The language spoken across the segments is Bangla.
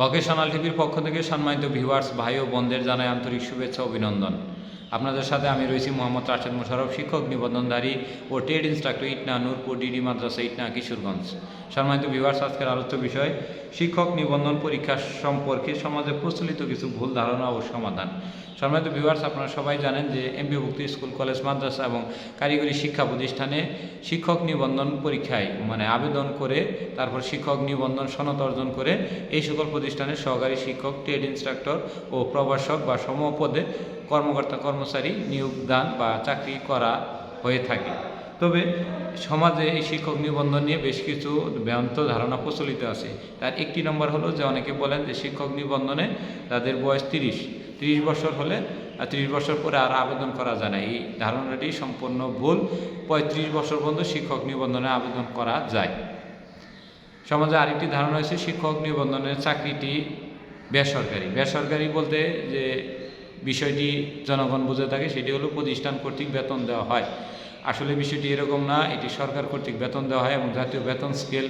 ভকেশনাল টিভির পক্ষ থেকে সম্মানিত ভিউয়ার্স, ভাই ও বোনদের জানাই আন্তরিক শুভেচ্ছা অভিনন্দন। আপনাদের সাথে আমি রয়েছি মোহাম্মদ রাশেদ মোশারফ শিক্ষক নিবন্ধনধারী ও trade instructor Itna Nurpur, DD মাদ্রাসা, ইটনা কিশোরগঞ্জ। সম্মানিত ভিউয়ার্স আজকের আলোচ্য বিষয়, শিক্ষক নিবন্ধন পরীক্ষা সম্পর্কে সমাজে প্রচলিত কিছু ভুল ধারণা ও সমাধান। সম্মানিত ভিউয়ার্স আপনারা সবাই জানেন যে এমবিভুক্ত স্কুল, কলেজ, মাদ্রাসা এবং কারিগরি শিক্ষা প্রতিষ্ঠানে শিক্ষক নিবন্ধন পরীক্ষায় মানে আবেদন করে, তারপর শিক্ষক নিবন্ধন সনদ অর্জন করে এই সকল প্রতিষ্ঠানে সহকারী শিক্ষক ট্রেড ইনস্ট্রাক্টর ও প্রভাষক বা সমপদে কর্মকর্তা, কর্মচারী নিয়োগদান বা চাকরি করা হয়ে থাকে। তবে সমাজে এই শিক্ষক নিবন্ধন নিয়ে বেশ কিছু ভ্রান্ত ধারণা প্রচলিত আছে। তার একটি নম্বর হলো যে অনেকে বলেন যে শিক্ষক নিবন্ধনে তাদের বয়স তিরিশ। তিরিশ বছর হলে তিরিশ বছর পরে আর আবেদন করা যায় না। এই ধারণাটি সম্পূর্ণ ভুল। পঁয়ত্রিশ বছর পর্যন্ত শিক্ষক নিবন্ধনে আবেদন করা যায়। সমাজে আরেকটি ধারণা হয়েছে, শিক্ষক নিবন্ধনের চাকরিটি বেসরকারি। বেসরকারি বলতে যে বিষয়টি জনগণ বুঝে থাকে, সেটি হলো প্রতিষ্ঠান কর্তৃক বেতন দেওয়া হয়। আসলে বিষয়টি এরকম না, এটি সরকার কর্তৃক বেতন দেওয়া হয় এবং জাতীয় বেতন স্কেল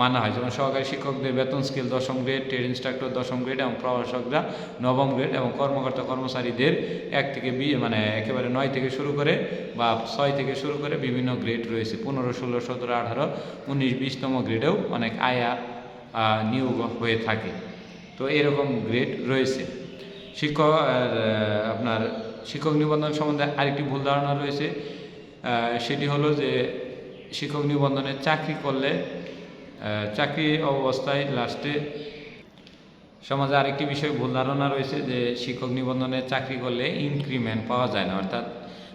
মানা হয়। যেমন সহকারী শিক্ষকদের বেতন স্কেল দশম গ্রেড, ট্রেড ইনস্ট্রাক্টর দশম গ্রেড এবং প্রভাষকরা নবম গ্রেড এবং কর্মকর্তা কর্মচারীদের এক থেকে বি মানে একেবারে নয় থেকে শুরু করে বা ছয় থেকে শুরু করে বিভিন্ন গ্রেড রয়েছে। পনেরো, ষোলো, সতেরো, আঠারো, উনিশ, বিশতম গ্রেডেও অনেক আয়া নিয়োগ হয়ে থাকে। তো এরকম গ্রেড রয়েছে। শিক্ষক আপনার শিক্ষক নিবন্ধন সম্বন্ধে আরেকটি ভুল ধারণা রয়েছে। সেটি হলো যে শিক্ষক নিবন্ধনে চাকরি করলে চাকরি অবস্থায় লাস্টে সমাজে আরেকটি বিষয়, ভুল ধারণা রয়েছে যে শিক্ষক নিবন্ধনে চাকরি করলে ইনক্রিমেন্ট পাওয়া যায় না। অর্থাৎ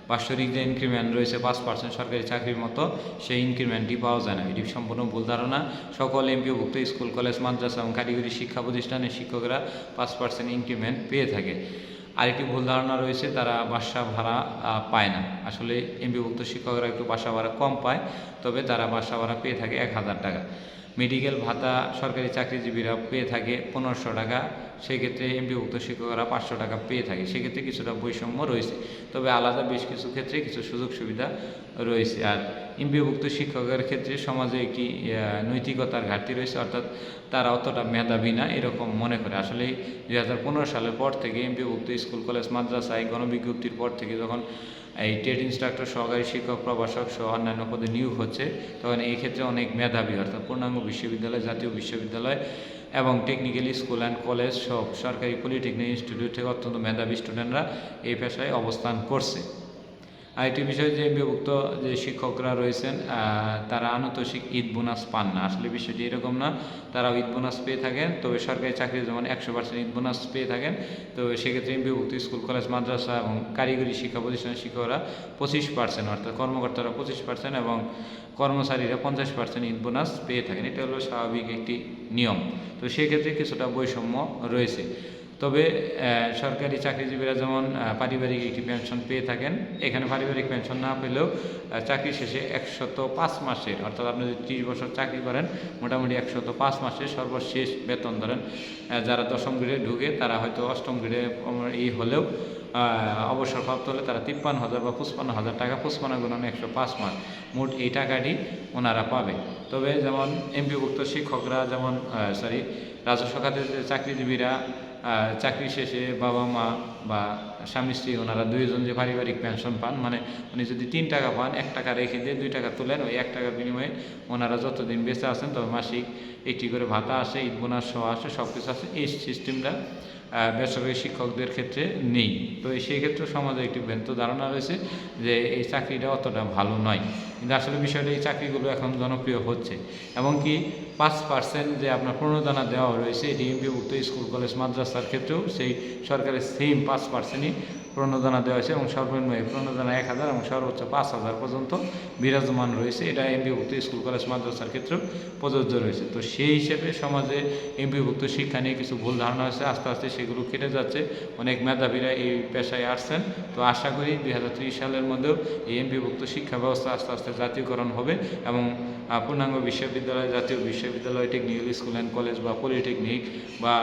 বাৎসরিক যে ইনক্রিমেন্ট রয়েছে, পাঁচ পার্সেন্ট সরকারি চাকরির মতো, সেই ইনক্রিমেন্টটি পাওয়া যায় না। এটি সম্পূর্ণ ভুল ধারণা। সকল এমপিওভুক্ত স্কুল, কলেজ, মাদ্রাসা এবং কারিগরি শিক্ষা প্রতিষ্ঠানের শিক্ষকরা পাঁচ পার্সেন্ট ইনক্রিমেন্ট পেয়ে থাকে। আরেকটি ভুল ধারণা রয়েছে, তারা বাসা ভাড়া পায় না। আসলে এমবিভুক্ত শিক্ষকরা একটু বাসা ভাড়া কম পায়, তবে তারা বাসা ভাড়া পেয়ে থাকে এক হাজার টাকা। মেডিকেল ভাতা সরকারি চাকরিজীবীরা পেয়ে থাকে পনেরোশো টাকা, সেক্ষেত্রে এমপিভুক্ত শিক্ষকরা পাঁচশো টাকা পেয়ে থাকে। সেক্ষেত্রে কিছুটা বৈষম্য রয়েছে। তবে আলাদা বেশ কিছু ক্ষেত্রে কিছু সুযোগ সুবিধা রয়েছে। আর এমপিভুক্ত শিক্ষকের ক্ষেত্রে সমাজে একটি নৈতিকতার ঘাটতি রয়েছে, অর্থাৎ তারা অতটা মেধাবী না, এরকম মনে করে। আসলে দুই হাজার পনেরো সালের পর থেকে এমপিভুক্ত স্কুল, কলেজ, মাদ্রাসায় গণবিজ্ঞপ্তির পর থেকে যখন এই ট্রেড ইনস্ট্রাক্টর সহকারী শিক্ষক, প্রভাষক সহ অন্যান্য পদে নিয়োগ হচ্ছে। তখন এই ক্ষেত্রে অনেক মেধাবী, অর্থাৎ পূর্ণাঙ্গ বিশ্ববিদ্যালয়, জাতীয় বিশ্ববিদ্যালয় এবং টেকনিক্যাল স্কুল অ্যান্ড কলেজ সব সরকারি পলিটেকনিক ইনস্টিটিউট থেকে অত্যন্ত মেধাবী স্টুডেন্টরা এই পেশায় অবস্থান করছে। আরেকটি বিষয় যে বিভক্ত যে শিক্ষকরা রয়েছেন তারা আনুতোষিক ঈদ বোনাস পান না। আসলে বিষয়টি এরকম না। তারাও ঈদ বোনাস পেয়ে থাকেন। তবে সরকারি চাকরি যেমন একশো পার্সেন্ট ঈদ বোনাস পেয়ে থাকেন তো সেক্ষেত্রে বিভক্ত স্কুল, কলেজ, মাদ্রাসা এবং কারিগরি শিক্ষা প্রতিষ্ঠানের শিক্ষকরা পঁচিশ পার্সেন্ট, অর্থাৎ কর্মকর্তারা পঁচিশ পার্সেন্ট এবং কর্মচারীরা পঞ্চাশ পার্সেন্ট ঈদ বোনাস পেয়ে থাকেন। এটা হলো স্বাভাবিক একটি নিয়ম। তো সেক্ষেত্রে কিছুটা বৈষম্য রয়েছে। তবে সরকারি চাকরিজীবীরা যেমন পারিবারিক একটি পেনশন পেয়ে থাকেন, এখানে পারিবারিক পেনশন না পেলেও চাকরি শেষে একশত পাঁচ মাসের, অর্থাৎ আপনি যদি ত্রিশ বছর চাকরি করেন, মোটামুটি একশত পাঁচ মাসের সর্বশেষ বেতন ধরেন যারা দশম গ্রেডে ঢুকে, তারা হয়তো অষ্টম গ্রেডে এই হলেও অবসরপ্রাপ্ত হলে তারা তিপ্পান্ন হাজার বা পঁচপান্ন হাজার টাকা পঁচপান্ন গুণন একশো পাঁচ মাস, মোট এই টাকাটি ওনারা পাবে। তবে যেমন এমপিভুক্ত শিক্ষকরা যেমন সরি রাজস্ব খাতের চাকরিজীবীরা চাকরি শেষে বাবা মা বা স্বামী স্ত্রী, ওনারা দুইজন যে পারিবারিক পেনশন পান মানে উনি যদি তিন টাকা পান, এক টাকা রেখে দিয়ে দুই টাকা তোলেন, ওই এক টাকার বিনিময়ে ওনারা যতদিন বেঁচে আছেন, তবে মাসিক একটি করে ভাতা আসে, ঈদ বোনাস সহ আসে সব কিছু আসে, এই সিস্টেমটা বেসরকারি শিক্ষকদের ক্ষেত্রে নেই। তো সেই ক্ষেত্রে সমাজে একটি ভ্রান্ত ধারণা রয়েছে যে এই চাকরিটা অতটা ভালো নয়। কিন্তু আসলে বিষয়টা এই চাকরিগুলো এখন জনপ্রিয় হচ্ছে। এমনকি পাঁচ পার্সেন্ট যে আপনার প্রণোদনা দেওয়া রয়েছে এটি এমপিভুক্ত স্কুল, কলেজ, মাদ্রাসার ক্ষেত্রেও সেই সরকারের সেম পাঁচ পার্সেন্টই প্রণোদনা দেওয়া হয়েছে এবং সর্বনিম্ন এই প্রণোদনা এক হাজার এবং সর্বোচ্চ পাঁচ হাজার পর্যন্ত বিরাজমান রয়েছে। এটা এমপিভুক্ত স্কুল, কলেজ, মাদ্রাসার ক্ষেত্রেও প্রযোজ্য রয়েছে। তো সেই হিসেবে সমাজে এমপিভুক্ত শিক্ষা নিয়ে কিছু ভুল ধারণা আছে, আস্তে আস্তে সেগুলো কেটে যাচ্ছে। অনেক মেধাবীরা এই পেশায় আসছেন। তো আশা করি দুই সালের মধ্যেও এই এমপিভুক্ত শিক্ষা ব্যবস্থা আস্তে আস্তে জাতীয়করণ হবে এবং পূর্ণাঙ্গ বিশ্ববিদ্যালয়, জাতীয় বিশ্ববিদ্যালয় টেকনিক্যাল স্কুল অ্যান্ড কলেজ বা পলিটেকনিক বা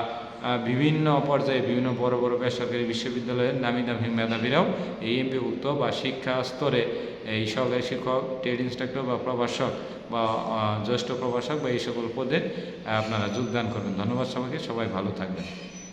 বিভিন্ন পর্যায়ে বিভিন্ন বড় বড় বেসরকারি বিশ্ববিদ্যালয়ের নামি দামি মেধাবীরাও এই এমপিভুক্ত বা শিক্ষা স্তরে এই সহকারী শিক্ষক, ট্রেড ইনস্ট্রাক্টর বা প্রভাষক বা জ্যেষ্ঠ প্রভাষক বা এই সকল পদে আপনারা যোগদান করবেন। ধন্যবাদ সবাইকে, সবাই ভালো থাকবেন।